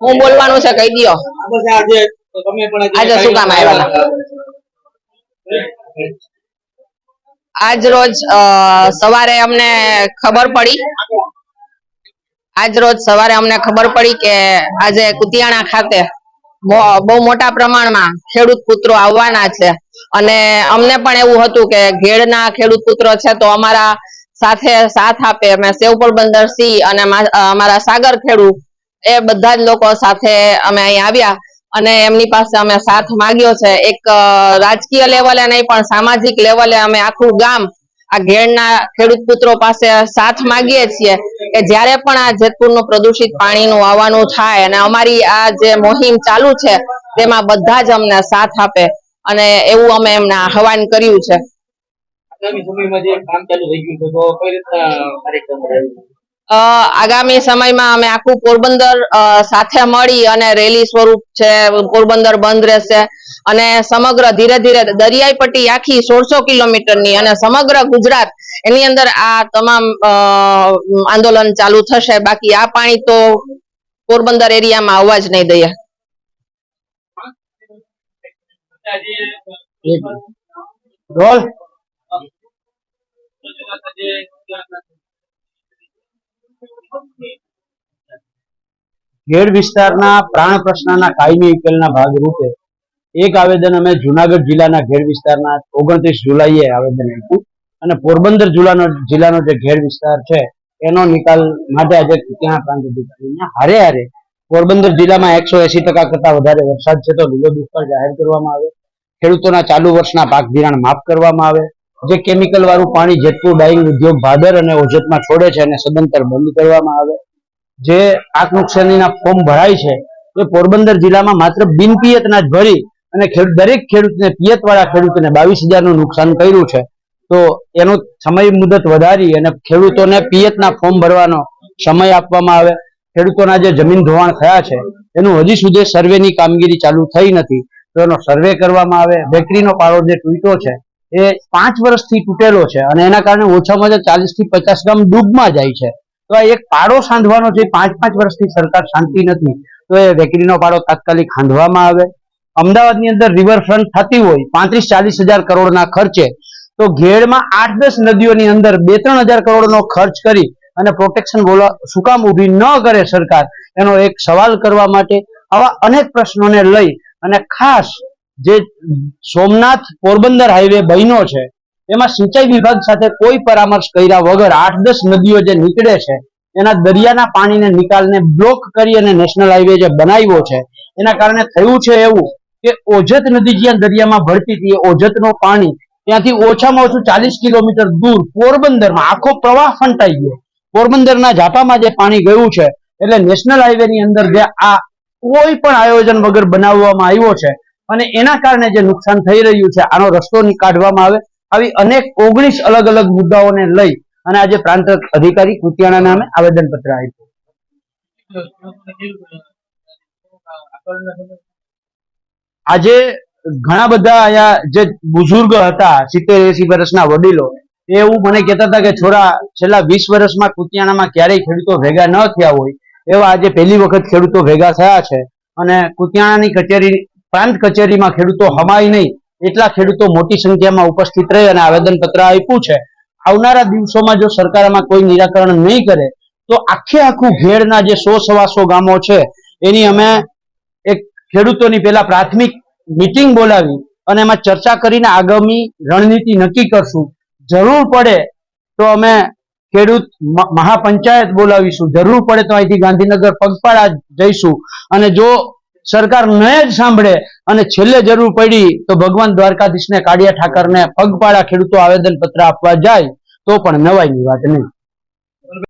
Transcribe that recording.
હું બોલવાનું છે, કહી દો આજે શું કામ આવ્યા આજ રોજ સવારે અમને ખબર પડી. આજ રોજ સવારે અમને ખબર પડી કે આજે કુતિયાણા ખાતે બહુ- મોટા પ્રમાણમાં ખેડૂત પુત્રો આવવાના છે. અને અમને પણ એવું હતું કે ઘેડના ખેડૂત પુત્રો છે તો અમારા સાથે સાથ આપે. અમે સેવપોર બંદર સી અને અમારા સાગર ખેડૂત એ બધા જ લોકો સાથે અમે અહીં આવ્યા અને એમની પાસે અમે સાથ માગ્યો છે. એક રાજકીય લેવલે નહીં, પણ સામાજિક લેવલે અમે આખું ગામ, આ ઘેડના ખેડૂત પુત્રો પાસે સાથ માગીએ છીએ કે જ્યારે પણ આ જેતપુરનું પ્રદૂષિત પાણીનું આવવાનું થાય અને અમારી આ જે મુહિમ ચાલુ છે, તેમાં બધા જ અમને સાથ આપે અને એવું અમે એમને આહવાન કર્યું છે. આગામી સમયમાં જે કામ ચાલુ થઈ ગયું છે, તો કઈ રીતના કાર્યક્રમ આગામી સમયમાં અમે આખું પોરબંદર સાથે મળી અને રેલી સ્વરૂપ છે, પોરબંદર બંધ રહેશે. અને સમગ્ર ધીરે ધીરે દરિયાઈ પટ્ટી આખી સોળસો કિલોમીટરની અને સમગ્ર ગુજરાત એની અંદર આ તમામ આંદોલન ચાલુ થશે. બાકી આ પાણી તો પોરબંદર એરિયામાં આવવા જ નહીં દઈએ. રોલ. ખેડ વિસ્તારના પ્રાણ પ્રશ્નના કાયમી ઉકેલના ભાગરૂપે એક આવેદન અમે જુનાગઢ જિલ્લાના ઘેડ વિસ્તારના ઓગણત્રીસ જુલાઈએ આવેદન આપ્યું. અને પોરબંદર જિલ્લાનો જિલ્લાનો જે ઘેડ વિસ્તાર છે, એનો નિકાલ માટે આજે ત્યાં પ્રાંત અધિકારીને હારે હારે પોરબંદર જિલ્લામાં એકસો એસી ટકા કરતા વધારે વરસાદ છે તો લીલો દુષ્કાળ જાહેર કરવામાં આવે. ખેડૂતોના ચાલુ વર્ષના પાક ધિરાણ માફ કરવામાં આવે. જે કેમિકલ વાળું પાણી જેટલું ડાઈંગ ઉદ્યોગ ભાદર અને ઓજતમાં છોડે છે એને સદંતર બંધ કરવામાં આવે, જે પાક નુકસાનીના ફોર્મ ભરાય છે, એ પોરબંદર જિલ્લામાં માત્ર બિન જ ભરી અને દરેક ખેડૂતને પિયત વાળા ખેડૂતને બાવીસ હજારનું નુકસાન કર્યું છે. તો એનો સમય મુદત વધારી અને ખેડૂતોને પિયતના ફોર્મ ભરવાનો સમય આપવામાં આવે. ખેડૂતોના જે જમીન ધોવાણ થયા છે, એનું હજી સુધી સર્વેની કામગીરી ચાલુ થઈ નથી. તો એનો સર્વે કરવામાં આવે. બેકરીનો પાળો જે તૂટ્યો છે એ પાંચ વર્ષથી તૂટેલો છે અને એના કારણે ઓછામાં ઓછા ચાલીસથી પચાસ ગામ ડૂબમાં જાય છે. તો આ એક પાડો સાંધવાનો છે, પાંચ પાંચ વર્ષથી સરકાર શાંતિ નથી. તો એ વેકરીનો પાડો તાત્કાલિક ખાંધવામાં આવે. અમદાવાદની અંદર રિવરફ્રન્ટ થતી હોય, પાંત્રીસ ચાલીસ હજાર કરોડના ખર્ચે, તો ઘેડમાં આઠ દસ નદીઓની અંદર બે ત્રણ હજાર કરોડનો ખર્ચ કરી અને પ્રોટેક્શન બોલવા શું કામ ઊભી ન કરે સરકાર? એનો એક સવાલ કરવા માટે આવા અનેક પ્રશ્નોને લઈ અને ખાસ જે સોમનાથ પોરબંદર હાઈવે બન્યો છે, એમાં સિંચાઈ વિભાગ સાથે કોઈ પરામર્શ કર્યા વગર આઠ દસ નદીઓ જે નીકળે છે, એના દરિયાના પાણીને નિકાલને બ્લોક કરી અને નેશનલ હાઈવે જે બનાવ્યો છે, એના કારણે થયું છે એવું કે ઓજત નદી જ્યાં દરિયામાં ભળતી હતી, એ ઓજતનું પાણી ત્યાંથી ઓછામાં ઓછું ચાલીસ કિલોમીટર દૂર પોરબંદરમાં આખો પ્રવાહ ફંટાઈ ગયો. પોરબંદરના ઝાપામાં જે પાણી ગયું છે, એટલે નેશનલ હાઈવે ની અંદર જે આ કોઈ પણ આયોજન વગર બનાવવામાં આવ્યો છે અને એના કારણે જે નુકસાન થઈ રહ્યું છે, આનો રસ્તો કાઢવામાં આવે. આવી અનેક ઓગણીસ અલગ અલગ મુદ્દાઓને લઈ અને આજે પ્રાંત અધિકારી કુતિયાણા નામે આવેદન પત્ર આપ્યું. આજે ઘણા બધા અહીંયા જે બુઝુર્ગ હતા, સિત્તેર એસી વર્ષના વડીલો, એ એવું મને કહેતા હતા કે છોરા, છેલ્લા વીસ વર્ષમાં કુતિયાણામાં ક્યારેય ખેડૂતો ભેગા ન થયા હોય, એવા આજે પહેલી વખત ખેડૂતો ભેગા થયા છે. અને કુતિયાણાની કચેરી પ્રાંત કચેરીમાં ખેડૂતો હમાય નહીં, એટલા ખેડૂતો મોટી સંખ્યામાં ઉપસ્થિત રહી અને આવેદન પત્ર આપ્યું છે. આવનારા દિવસોમાં જો સરકારમાં કોઈ નિરાકરણ નહીં કરે, તો આખે આખું ઘેડના જે સો સવાસો ગામો છે, એની અમે એક ખેડૂતોની પેલા પ્રાથમિક મિટિંગ બોલાવી અને એમાં ચર્ચા કરીને આગામી રણનીતિ નક્કી કરશું. જરૂર પડે તો અમે ખેડૂત મહાપંચાયત બોલાવીશું. જરૂર પડે તો અહીંથી ગાંધીનગર પગપાળા જઈશું. અને જો સરકાર ન જ સાંભળે અને છેલ્લે જરૂર પડી તો ભગવાન દ્વારકાધીશને કાળિયા ઠાકરને પગપાળા ખેડૂતો આવેદન પત્ર આપવા જાય તો પણ નવાઈની વાત નહીં.